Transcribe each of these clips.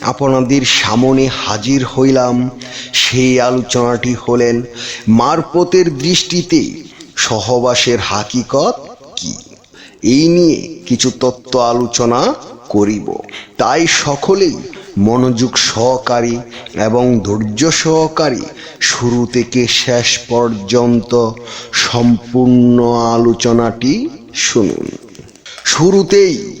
আপনাদের সামনে হাজির হইলাম। সেই আলোচনাটি হলেন, মারপতের দৃষ্টিতে সহবাসের হাকিকত কি? এই নিয়ে কিছু তত্ত্ব আলোচনা করিব। তাই সকলেই মনোযোগ সহকারী এবং ধৈর্য সহকারী শুরু থেকে শেষ পর্যন্ত সম্পূর্ণ আলোচনাটি শুনুন। শুরুতেই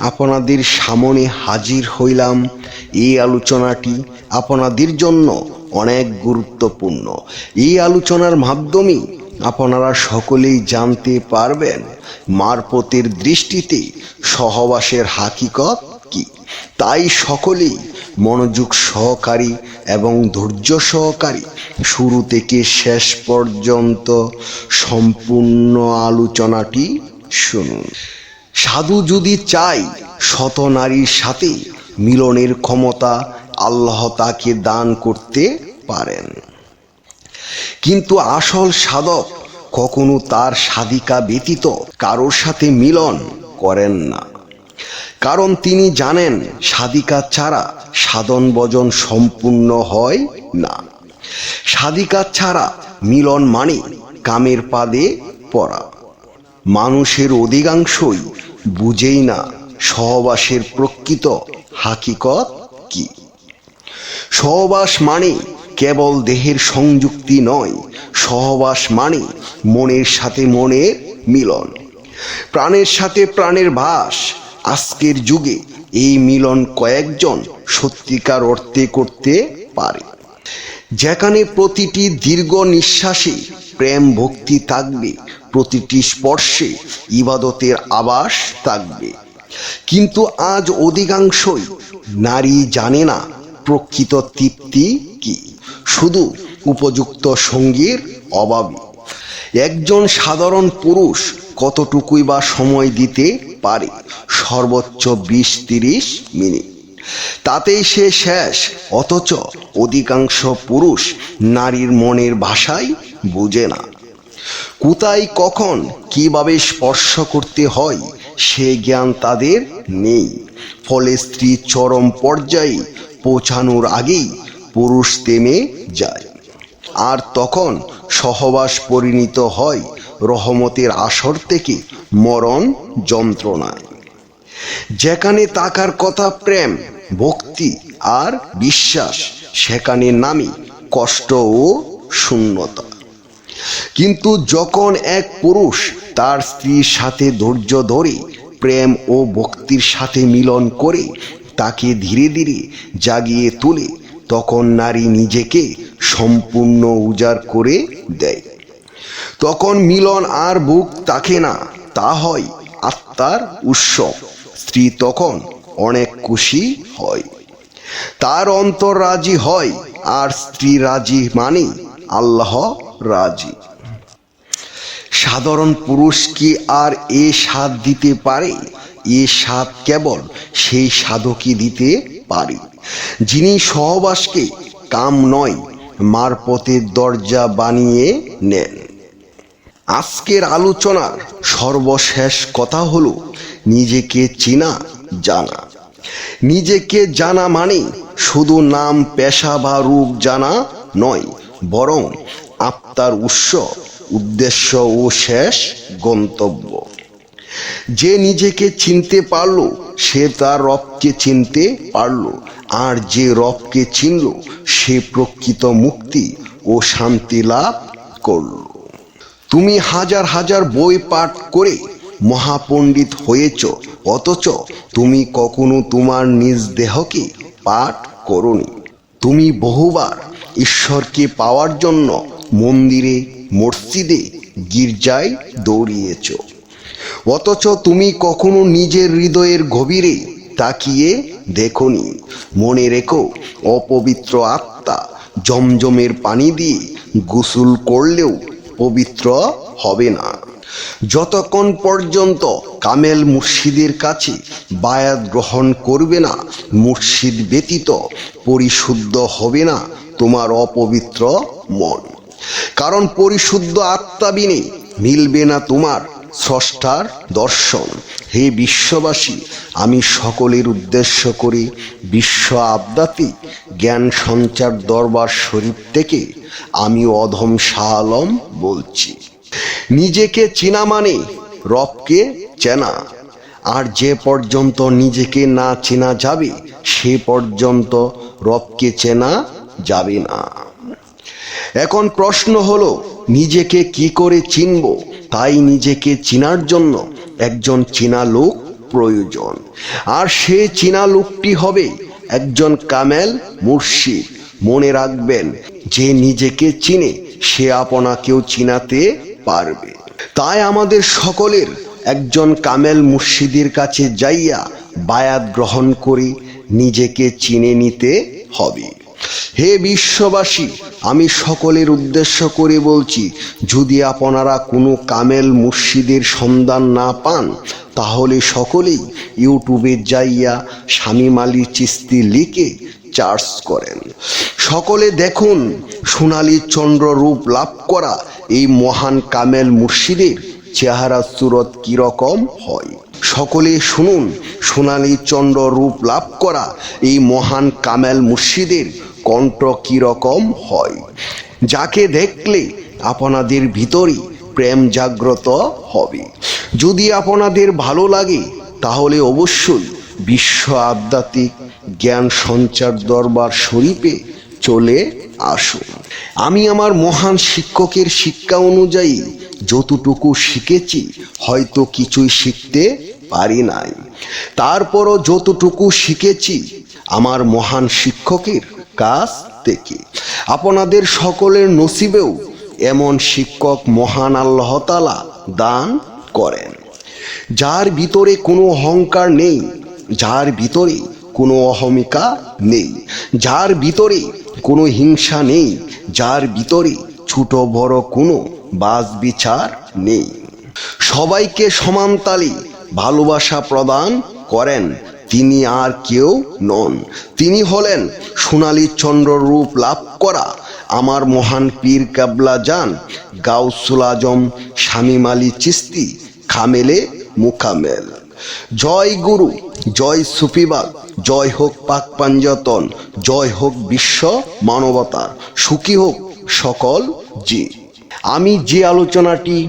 আপনাদের সামনে হাজির হইলাম এই আলোচনাটি আপনাদের জন্য অনেক গুরুত্বপূর্ণ। এই আলোচনার মাধ্যমে আপনারা সকলেই জানতে পারবেন মারপতের দৃষ্টিতে সহবাসের হাকিকত কি। তাই সকলেই মনোযোগ সহকারী এবং ধৈর্য সহকারী শুরু থেকে শেষ পর্যন্ত সম্পূর্ণ আলোচনাটি শুনুন। সাধু যদি চাই শত নারীর সাথে মিলনের ক্ষমতা আল্লাহ তাকে দান করতে পারেন। কিন্তু আসল সাধক কখনো তার সাধিকা ব্যতীত কারোর সাথে মিলন করেন না। কারণ তিনি জানেন, সাধিকা ছাড়া সাধন ভজন সম্পূর্ণ হয় না। সাধিকা ছাড়া মিলন মানে কামের পাদে পড়া। মানুষের অধিকাংশই বুঝেই না সহবাসের প্রকৃত হাকিকত কি। সহবাস মানে কেবল দেহের সংযুক্তি নয়, সহবাস মানে মনের সাথে মনের মিলন। প্রাণের সাথে প্রাণের ভাস, আজকের যুগে এই মিলন কয়েকজন সত্যিকার অর্থে করতে পারে। যেখানে প্রতিটি দীর্ঘ নিঃশ্বাসে প্রেম ভক্তি থাকবে প্রতিটি স্পর্শে ইবাদতের আবাস থাকবে। কিন্তু আজ অধিকাংশই নারী জানে না প্রকৃত তৃপ্তি কি। শুধু উপযুক্ত সঙ্গীর অভাবে একজন সাধারণ পুরুষ কতটুকুই বা সময় দিতে পারে? সর্বোচ্চ বিশ তিরিশ মিনিট। তাতেই সে শেষ। অথচ অধিকাংশ পুরুষ নারীর মনের ভাষাই বুঝে না। কোথায় কখন কীভাবে স্পর্শ করতে হয়, সে জ্ঞান তাদের নেই। ফলে স্ত্রী চরম পর্যায়ে পৌঁছানোর আগেই পুরুষ তেমে যায়। আর তখন সহবাস পরিণত হয় রহমতের আসর থেকে মরণ যন্ত্রণায়। যেখানে তাকার কথা প্রেম, ভক্তি আর বিশ্বাস, সেখানে নামি কষ্ট ও শূন্যতা। কিন্তু যখন এক পুরুষ তার স্ত্রীর সাথে ধৈর্য ধরে, প্রেম ও ভক্তির সাথে মিলন করে, তাকে ধীরে ধীরে জাগিয়ে তোলে, তখন নারী নিজেকে সম্পূর্ণ উজাড় করে দেয়। তখন মিলন আর বুক তাকে না, তা হয় আত্মার উৎসব স্ত্রী তখন অনেক খুশি হয়। তার অন্তর রাজি হয়, আর স্ত্রী রাজি মানে আল্লাহ রাজি। সাধারণ পুরুষ কি আর এ স্বাদ দিতে পারে? এ স্বাদ কেবল সেই সাধকই দিতে পারে। যিনি সহবাসকে কাম নয়, মারপথের দরজা বানিয়ে নেন। আজকের আলোচনার সর্বশেষ কথা হলো, নিজেকে চেনা, জানা। নিজেকে জানা মানে শুধু নাম, পেশা বা রূপ জানা নয়, বরং আত্মার উৎস। উদ্দেশ্য ও শেষ গন্তব্য। যে নিজেকে চিনতে পারল, সে তার রবকে চিনতে পারল, আর যে রবকে চিনল, সে প্রকৃত মুক্তি ও শান্তি লাভ করল। তুমি হাজার হাজার বই পাঠ করে মহাপণ্ডিত হয়েছ, অথচ তুমি কখনো তোমার নিজ দেহকে পাঠ করনি। তুমি বহুবার ঈশ্বরকে পাওয়ার জন্য মন্দিরে, মসজিদে গির্জায় দৌড়িয়েছ। অথচ তুমি কখনো নিজের হৃদয়ের গভীরে তাকিয়ে দেখনি। মনে রেখো, অপবিত্র আত্মা জমজমের পানি দিয়ে গোসল করলেও পবিত্র হবে না। যতক্ষণ পর্যন্ত কামেল মুর্শিদের কাছে বায়াত গ্রহণ করবে না, মুর্শিদ ব্যতীত পরিশুদ্ধ হবে না তোমার অপবিত্র মন। কারণ পরিশুদ্ধ আত্মাবিনে মিলবে না তোমার, স্রষ্টার দর্শন। হে বিশ্ববাসী, আমি সকলের উদ্দেশ্য করে বিশ্ব আবদাতি জ্ঞান সঞ্চার দরবার শরীফ থেকে আমি অধম শাহ আলম বলছি। নিজেকে চেনা মানে রবকে চেনা। আর যে পর্যন্ত নিজেকে না চেনা যাবে, সে পর্যন্ত রবকে চেনা যাবে না। এখন প্রশ্ন হলো, নিজেকে কি করে চিনব? তাই নিজেকে চিনার জন্য একজন চেনা লোক প্রয়োজন। আর সে চেনা লোকটি হবে একজন কামেল মুর্শিদ। মনে রাখবেন, যে নিজেকে চিনে সে আপনাকেও চিনাতে পারবে। তাই আমাদের সকলের একজন কামেল মুর্শিদের কাছে যাইয়া বায়াত গ্রহণ করে, নিজেকে চিনে নিতে হবে। হে বিশ্ববাসী, আমি সকলের উদ্দেশ্য করে বলছি, যদি আপনারা কোনো কামেল মুর্শিদের সন্ধান না পান, তাহলে সকলেই ইউটিউবে যাইয়া স্বামী মালি চিস্তি লিখে চার্জ করেন। সকলে দেখুন, সোনালি চন্দ্র রূপ লাভ করা এই মহান কামেল মুর্শিদের চেহারা সুরত কীরকম হয়। সকলে শুনুন, সোনালী চন্দ্র রূপ লাভ করা এই মহান কামেল মুর্শিদের কণ্ঠ কীরকম হয়? যাকে দেখলে আপনাদের ভিতরে প্রেম জাগ্রত হবে। যদি আপনাদের ভালো লাগে, তাহলে অবশ্যই বিশ্ব আধ্যাত্মিক জ্ঞান সঞ্চার দরবার শরীফে চলে আসুন। আমি আমার মহান শিক্ষকের শিক্ষা অনুযায়ী যতটুকু শিখেছি, হয়তো কিছুই শিখতে পারি নাই। তারপরও যতটুকু শিখেছি, আমার মহান শিক্ষকের কাছ থেকে। আপনাদের সকলের নসিবেও এমন শিক্ষক মহান আল্লাহ তালা দান করেন। যার ভিতরে কোনো অহংকার নেই, যার ভিতরে কোনো অহমিকা নেই, যার ভিতরে কোনো হিংসা নেই, যার ভিতরে ছোট বড় কোনো বাস বিচার নেই। সবাইকে সমান তালে ভালোবাসা প্রদান করেন। তিনি আর কেউ নন। তিনি হলেন সোনালী চন্দ্র রূপ লাভ করা আমার মহান পীর কাবলা যান গাউসুল আজম, শামিম আলী চিস্তি, খামেলে মুখামেল। জয় গুরু, জয় সুফিবাদ, জয় হোক পাক পাঞ্জতন, জয় হোক বিশ্ব মানবতা সুখী হোক সকল জি আমি যে আলোচনাটি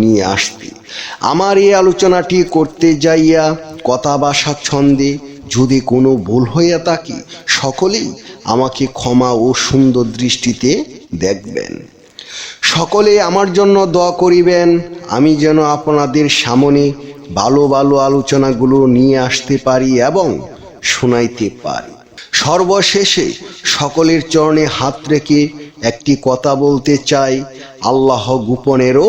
নিয়ে আসবে। আমার এই আলোচনাটি করতে যাইয়া কথা বা ছন্দে যদি কোনো ভুল হইয়া থাকে, সকলেই আমাকে ক্ষমা ও সুন্দর দৃষ্টিতে দেখবেন। সকলে আমার জন্য দোয়া করিবেন, আমি যেন আপনাদের সামনে ভালো ভালো আলোচনাগুলো নিয়ে আসতে পারি এবং শোনাইতে পারি। সর্বশেষে সকলের চরণে হাত রেখে একটি কথা বলতে চাই, আল্লাহ গোপনেরও